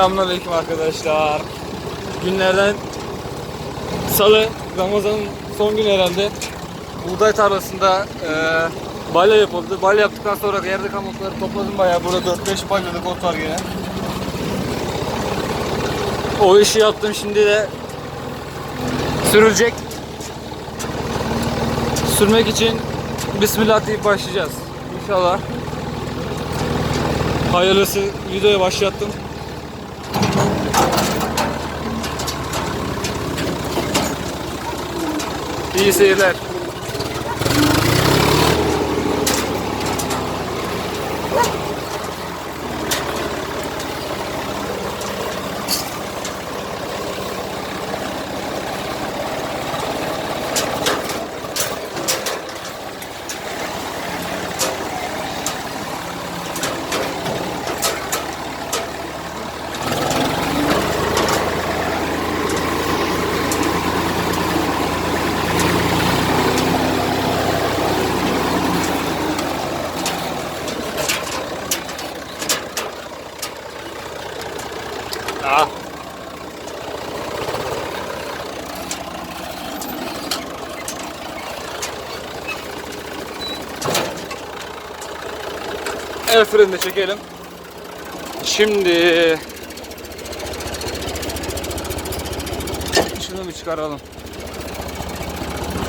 Selamünaleyküm arkadaşlar. Günlerden Salı, Ramazan'ın son günü herhalde. Buğday tarlasında e, balya yapıldı. Balya yaptıktan sonra yerde kamutları topladım bayağı. Burada 4-5 balyalık ot var yine. O işi yaptım şimdi de sürülecek. Sürmek için Bismillah deyip başlayacağız. İnşallah. Hayırlısı videoya başlattım. İyi seyirler. El freni de çekelim. Şimdi şunu bir çıkaralım.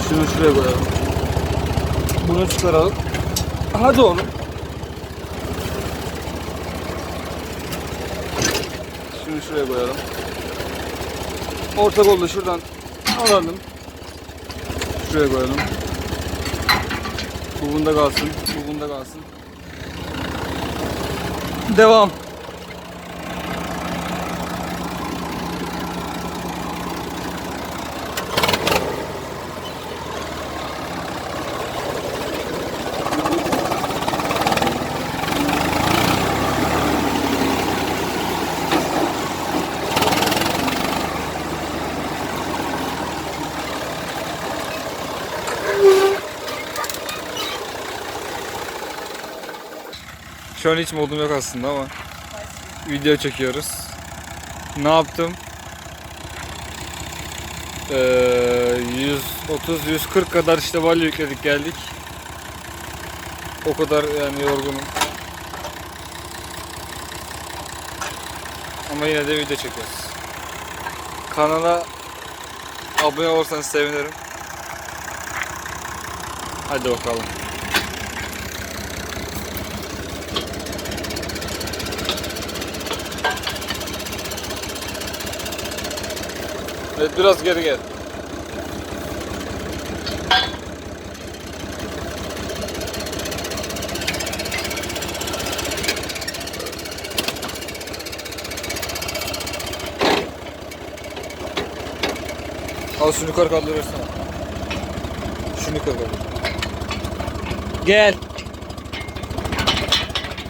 Şunu şuraya koyalım. Bunu çıkaralım. Hadi oğlum. Şunu şuraya koyalım. Orta kolu da şuradan alalım. Şuraya koyalım. Bu bunda kalsın. Bu bunda kalsın. Devam. Şu an hiç modum yok aslında ama video çekiyoruz. Ne yaptım? Ee, 130-140 kadar işte balya yükledik geldik. O kadar yani yorgunum. Ama yine de video çekiyoruz. Kanala abone olursanız sevinirim. Hadi bakalım. Evet biraz geri gel. Al şunu yukarı kaldırırsana. Şunu yukarı kaldır. Gel.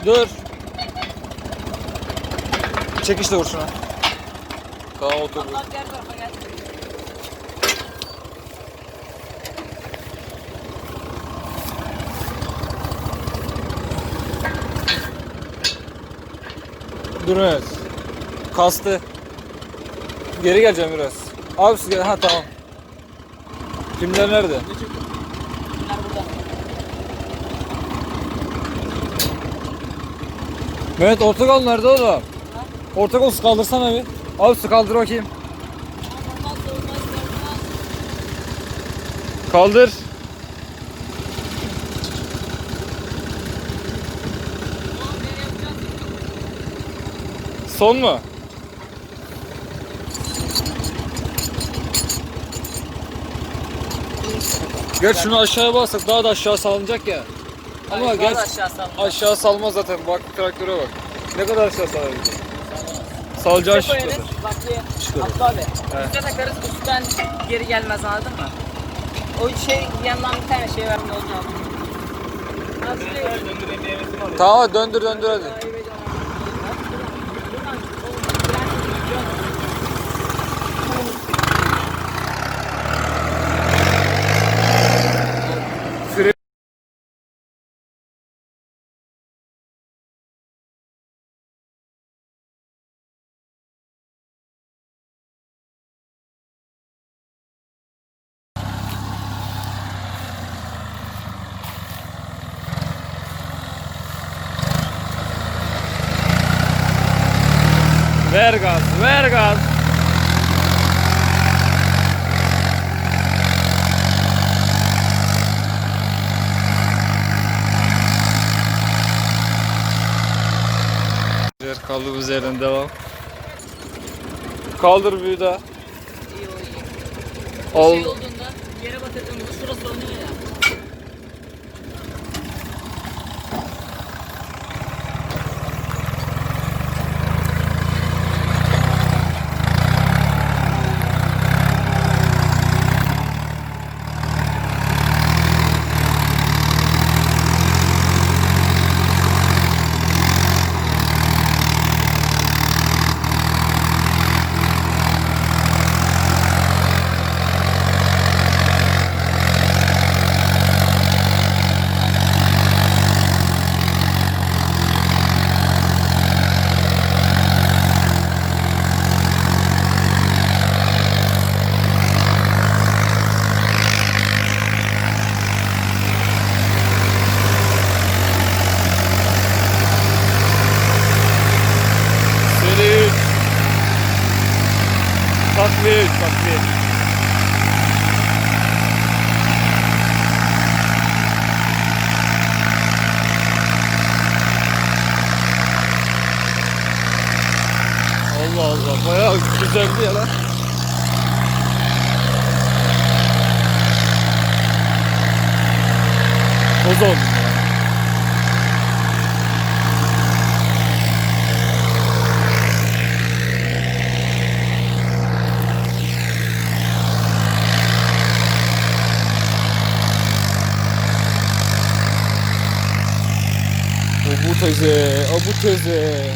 Dur. Çek işte vur şuna. Tamam otur. Allah diğer tarafa gel. Dur evet. Kastı. Geri geleceğim biraz. Abi siz gel. Ha tamam. Filmler nerede? Mehmet orta kol nerede oğlum? Orta kol su kaldırsana bir. Abi su kaldır bakayım. Kaldır. Son mu? Geç şunu aşağıya bassak daha da aşağı salınacak ya. Ama Hayır, da aşağı salla. aşağı salmaz zaten. Bak traktöre bak. Ne kadar aşağı salabilecek? Salacağı Üste şu kadar. Bak Şu bir kadar. Abdü abi. Evet. Üste takarız üstten geri gelmez anladın mı? O şey yandan bir tane şey vermiyor olacak. Nasıl Tamam döndür döndür hadi. Ver gaz, ver gaz. Kaldığımız yerden devam. Kaldır bir daha. İyi o iyi. Ol. Şey olduğunda yere batırdığımızda şurası oluyor ya. Seri 3. Takviye 3, takviye. Allah Allah bayağı güzeldi ya lan. Ozon. O bu teyze, o bu teyze.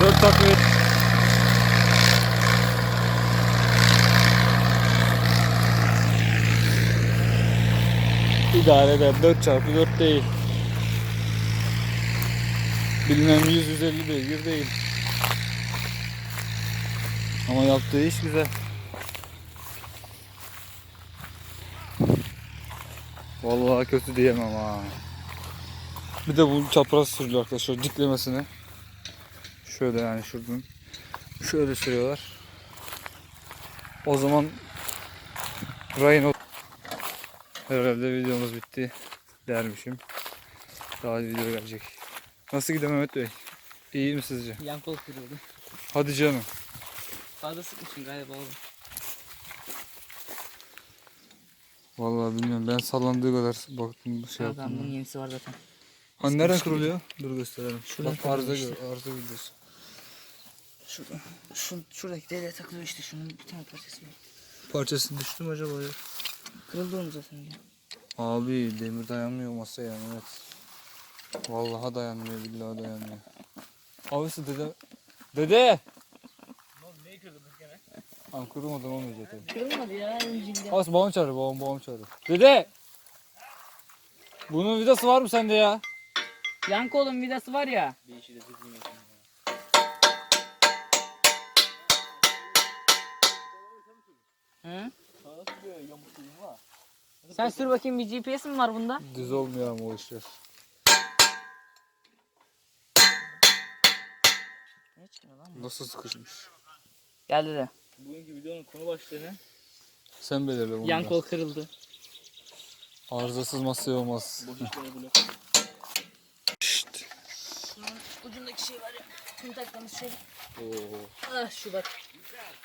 Dört takviye. İdare eder. 4 çarpı 4 değil. Bilmem 100-150 beygir değil. Ama yaptığı iş güzel. Vallahi kötü diyemem ha. Bir de bu çapraz sürüyor arkadaşlar diklemesine. Şöyle yani şuradan. Şöyle sürüyorlar. O zaman Ryan o herhalde videomuz bitti dermişim. Daha video gelecek. Nasıl gidiyor Mehmet Bey? İyi mi sizce? Yan kol kırıldı. Hadi canım. Fazla sıkmışsın galiba oğlum. Vallahi bilmiyorum ben sallandığı kadar baktım şey Tamam, bunun yaptım. yenisi var zaten. Hani nereden kırılıyor? Dur gösterelim. Şuradan Bak arıza kırılıyor gör, arıza videosu. Şurada. Şu, şuradaki deliğe takılıyor işte şunun bir tane parçası var. Parçası düştü mü acaba ya? Kırıldı onun zaten ya. Abi demir dayanmıyor masaya yani evet. Vallahi dayanmıyor billahi dayanmıyor. Abisi dede. Dede! Neyi kırdınız gene? Lan kırılmadan olmayacak tabii. Kırılmadı ya incildi. Abisi babam çağırıyor babam babam çağırıyor. Dede! Bunun vidası var mı sende ya? Yan kolun vidası var ya. Hı? Sen sür bakayım bir GPS mi var bunda? Düz olmuyor ama o işler. Ne çıkıyor lan? Nasıl sıkışmış? Geldi de. Bugünkü videonun konu başlığı ne? Sen belirle bunu. Yan da. kol kırıldı. Arızasız masaya olmaz. Boş işlere blok. Şşt. Şunun ucundaki şey var ya. Tüm taktığımız şey. Ah şu bak.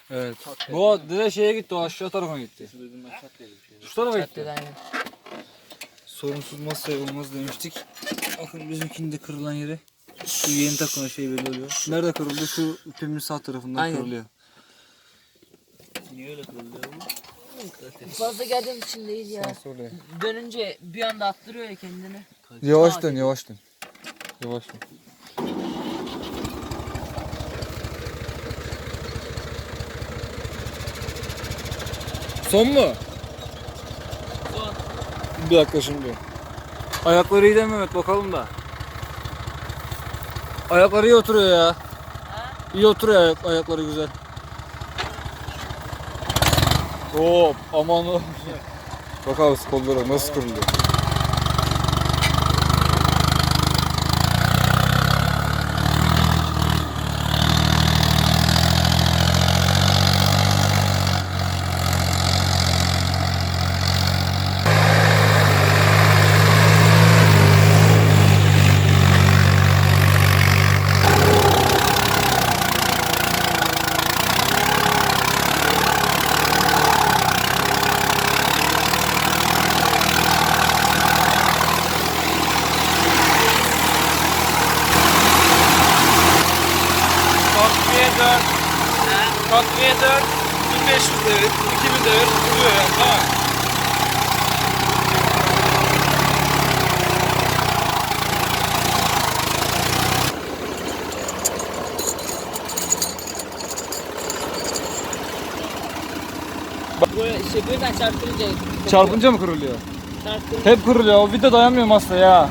Evet. Bu direkt şeye gitti o aşağı tarafa gitti. Şu tarafa gitti. Caddede aynen. Sorunsuz masaya olmaz demiştik. Bakın bizimkinin de kırılan yeri. Şu yeni takılan şey belli oluyor. Nerede kırıldı? Şu ipimin sağ tarafından Aynen. kırılıyor. Niye öyle kırılıyor bu? Fazla geldiğimiz için değil ya. Nasıl oluyor? Dönünce bir anda attırıyor ya kendini. Yavaş dön, yavaş dön. Yavaş dön. Son mu? Son. Bir dakika şimdi. Ayakları iyi değil mi Mehmet bakalım da. Ayakları iyi oturuyor ya. Ha? İyi oturuyor ayak, ayakları güzel. Hop aman. Bak abi kollara nasıl kırılıyor. Takviye 4. Takviye 4. 1500 devir, 2000 devir vuruyor yani tamam. Bu şey çarptırınca. Çarpınca mı kırılıyor? Çarptırınca. Hep kırılıyor. O vida dayanmıyorum aslında ya.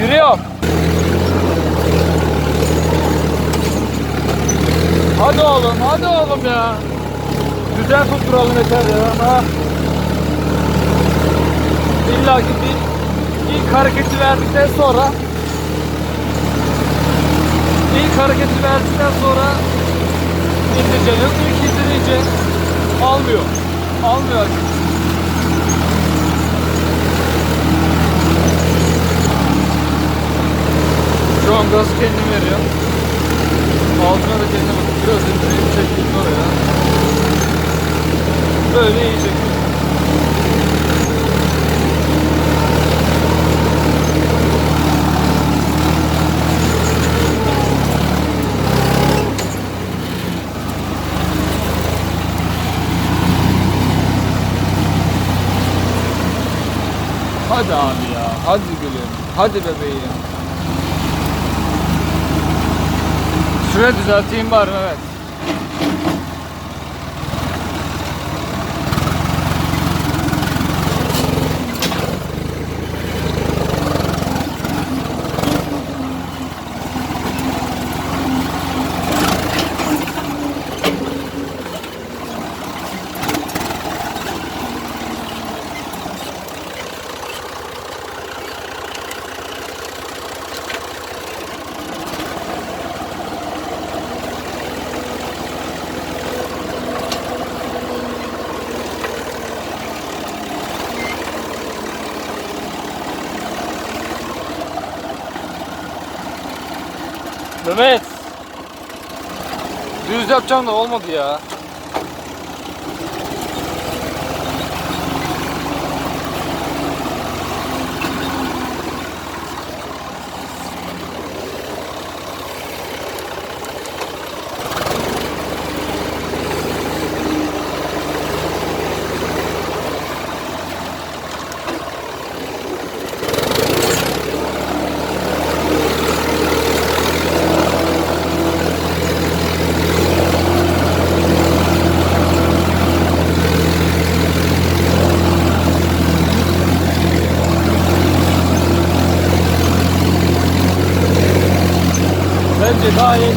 Giriyor. Hadi oğlum, hadi oğlum ya. Güzel tutturalım yeter ya. Ha. İlla ki bir ilk hareketi verdikten sonra ilk hareketi verdikten sonra indireceksin. Yok ilk indirince almıyor. Almıyor. Şu an gazı kendim veriyor. Altına da kendim bakıp biraz indireyim çekeyim oraya. Böyle iyi çekiyor. Hadi abi ya. Hadi gülüm. Hadi bebeğim. Şuraya düzelteyim bari Mehmet. Mehmet. Düz yapacağım da olmadı ya. 可以。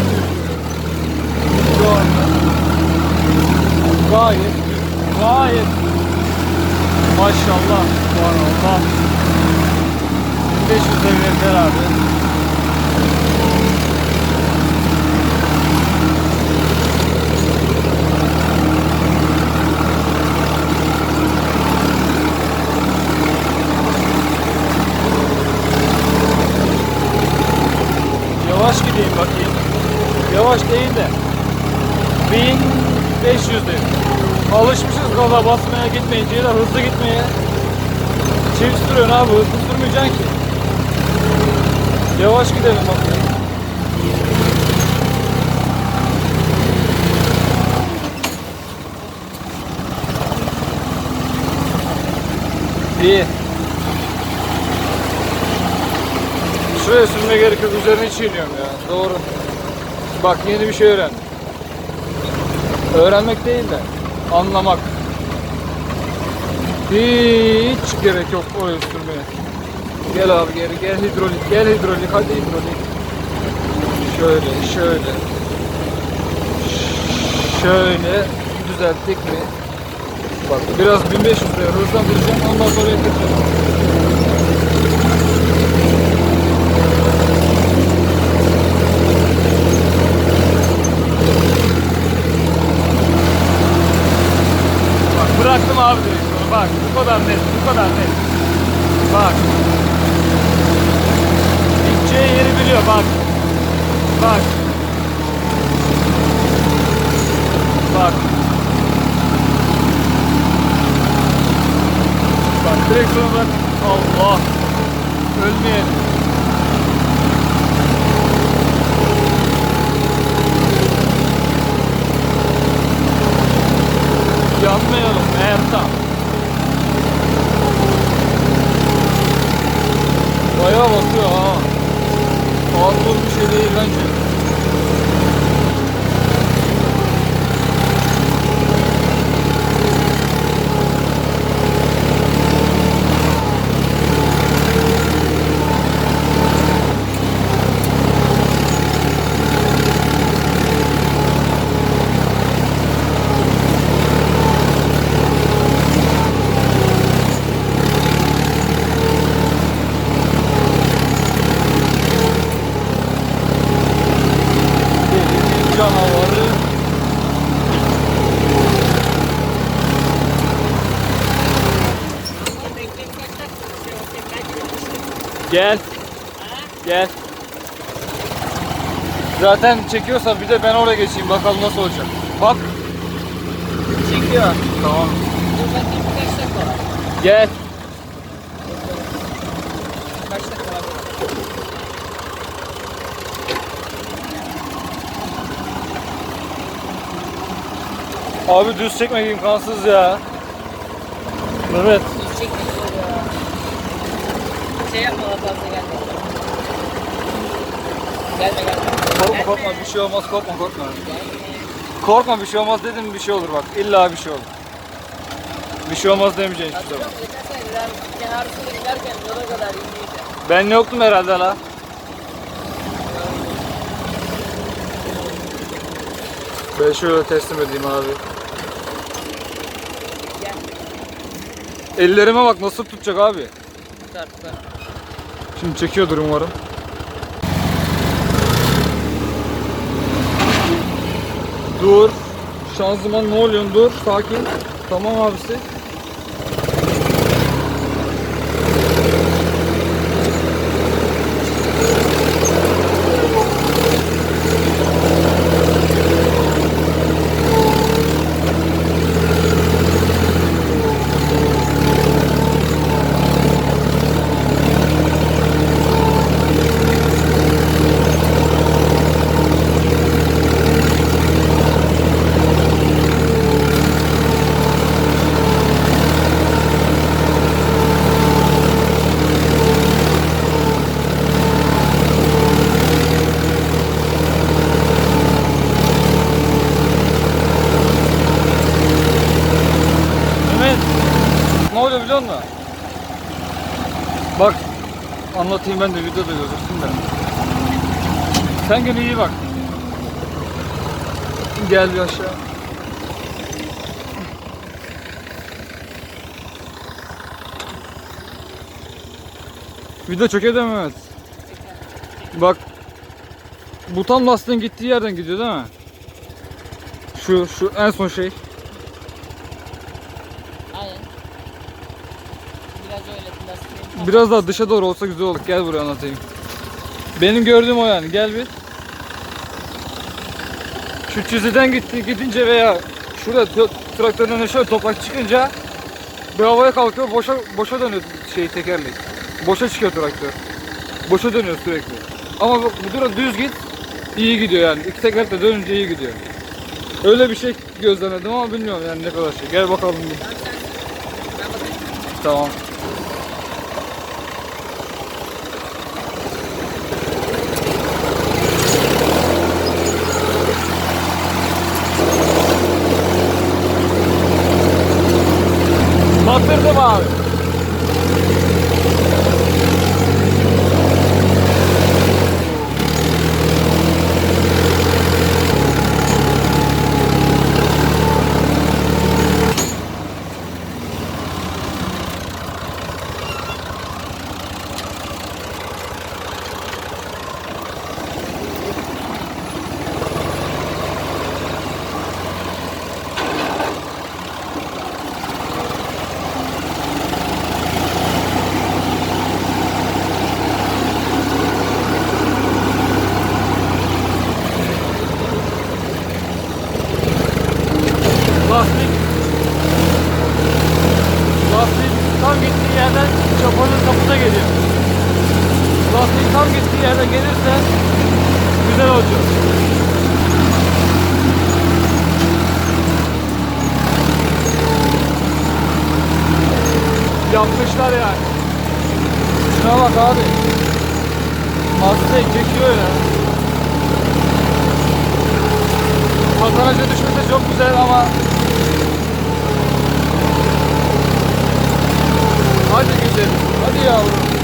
1500 dedim. Alışmışız gaza basmaya gitmeyince ya hızlı gitmeye. Çift sürüyorsun abi hızlı sürmeyeceksin ki. Yavaş gidelim bakayım. İyi. Şuraya sürme gerek yok. Üzerine hiç iniyorum ya. Doğru. Bak yeni bir şey öğrendim. Öğrenmek değil de anlamak. Hiç gerek yok oraya sürmeye. Gel abi geri gel hidrolik gel hidrolik hadi hidrolik. Şöyle şöyle. Şöyle düzelttik mi? Bak biraz 1500 lira hızlandıracağım ondan sonra yakacağım. Bıraktım abi direksiyonu bak bu kadar net bu kadar net. Bak. Gideceği yeri biliyor bak. Bak. Bak. Bak direksiyonu bak. Allah. Ölmeyelim. Yanmayalım Ertan. Bayağı basıyor ha. Ağır bir şey değil bence. Deli canavarı. Gel. Gel. Zaten çekiyorsan bir de ben oraya geçeyim bakalım nasıl olacak. Bak. Çekiyor. Tamam. Gel. Abi düz çekmek imkansız ya. Mehmet. Düz çekmek zor ya. Şey yapma daha fazla gelme. Gelme gelme. Korkma korkma bir şey olmaz korkma korkma. Korkma bir şey olmaz dedim bir şey olur bak. İlla bir şey olur. Bir şey olmaz demeyeceksin hiçbir zaman. Kenarısıyla giderken yola kadar indiydi. Ben yoktum herhalde la. Ben şöyle teslim edeyim abi. Ellerime bak nasıl tutacak abi. Tutar tutar. Şimdi çekiyordur umarım. Dur. Şanzıman ne oluyor? Dur. Sakin. Tamam abisi. Mehmet. Ne oluyor biliyor musun? Bak. Anlatayım ben de videoda gözüksün de. Sen gene iyi bak. Gel bir aşağı. Değil mi Mehmet? Bak. Bu tam lastiğin gittiği yerden gidiyor değil mi? Şu şu en son şey. Aynen. Biraz öyle lastiğin. Biraz daha dışa doğru olsa güzel olur. Gel buraya anlatayım. Benim gördüğüm o yani. Gel bir. şu çizgiden gitti, gidince veya şurada tö- traktörün önüne şöyle toprak çıkınca bir havaya kalkıyor boşa boşa dönüyor şey tekerlek. Boşa çıkıyor traktör. Boşa dönüyor sürekli. Ama bu, bu düz git iyi gidiyor yani. İki tekerlek de dönünce iyi gidiyor. Öyle bir şey gözlemedim ama bilmiyorum yani ne kadar şey. Gel bakalım. Tamam. Wow. Gittiği yerden gelirse güzel olacak. Yapmışlar yani. Şuna bak abi. Mustang çekiyor ya. Patanaja düşmese çok güzel ama Hadi güzelim. Hadi yavrum.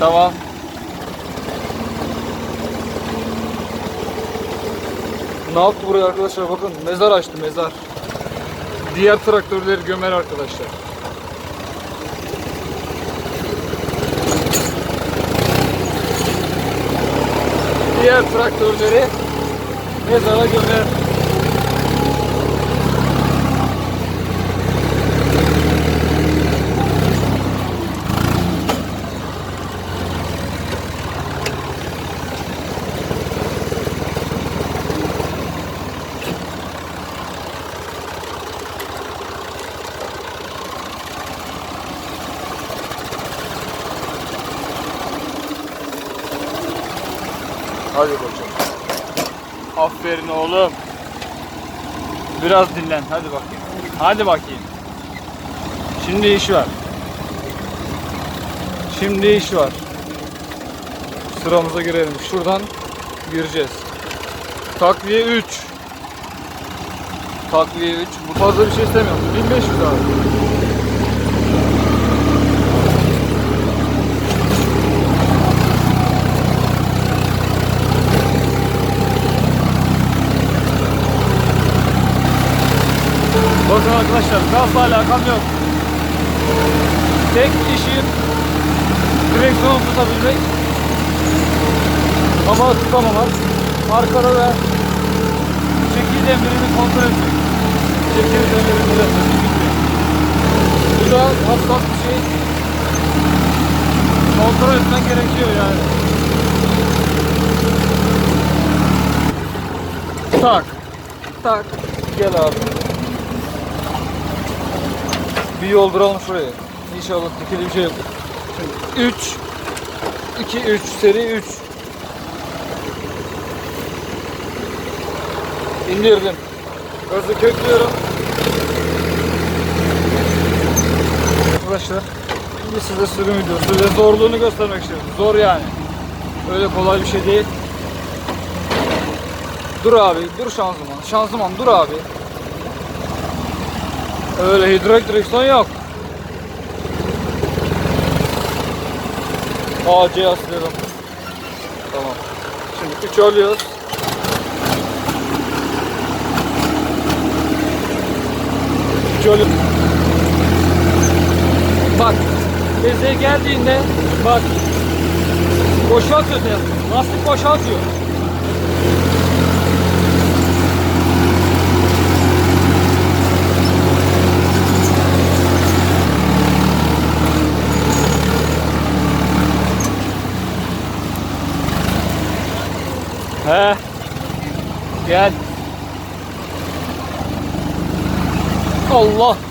Tamam. Ne yaptı buraya arkadaşlar bakın mezar açtı mezar. Diğer traktörleri gömer arkadaşlar. Diğer traktörleri mezara gömer. Oğlum. Biraz dinlen. Hadi bakayım. Hadi bakayım. Şimdi iş var. Şimdi iş var. Sıramıza girelim. Şuradan gireceğiz. Takviye 3. Takviye 3. Bu fazla bir şey istemiyorum. 1500 abi. Bakın arkadaşlar gazla alakam yok. Tek işim direksiyonu tutabilmek. Ama tutamamak. Arkada da çekil demirini kontrol etmek. Çekil demirini kontrol etmek. Bu da hassas bir şey. Kontrol etmen gerekiyor yani. Tak. Tak. Gel abi. Bir yolduralım şuraya. İnşallah dikili bir şey yok. Şimdi 3 2 3 seri 3 İndirdim. Özü köklüyorum. Arkadaşlar şimdi size sürüm videosu size zorluğunu göstermek istiyorum. Zor yani. Öyle kolay bir şey değil. Dur abi, dur şanzıman. Şanzıman dur abi. Öyle hidrolik direksiyon yok. AC aslıyorum. Tamam. Şimdi 3 alıyoruz. Üç alıyoruz. Bak. Bezeye geldiğinde bak. Boşaltıyor test. Lastik boşaltıyor. He. Gel. Allah.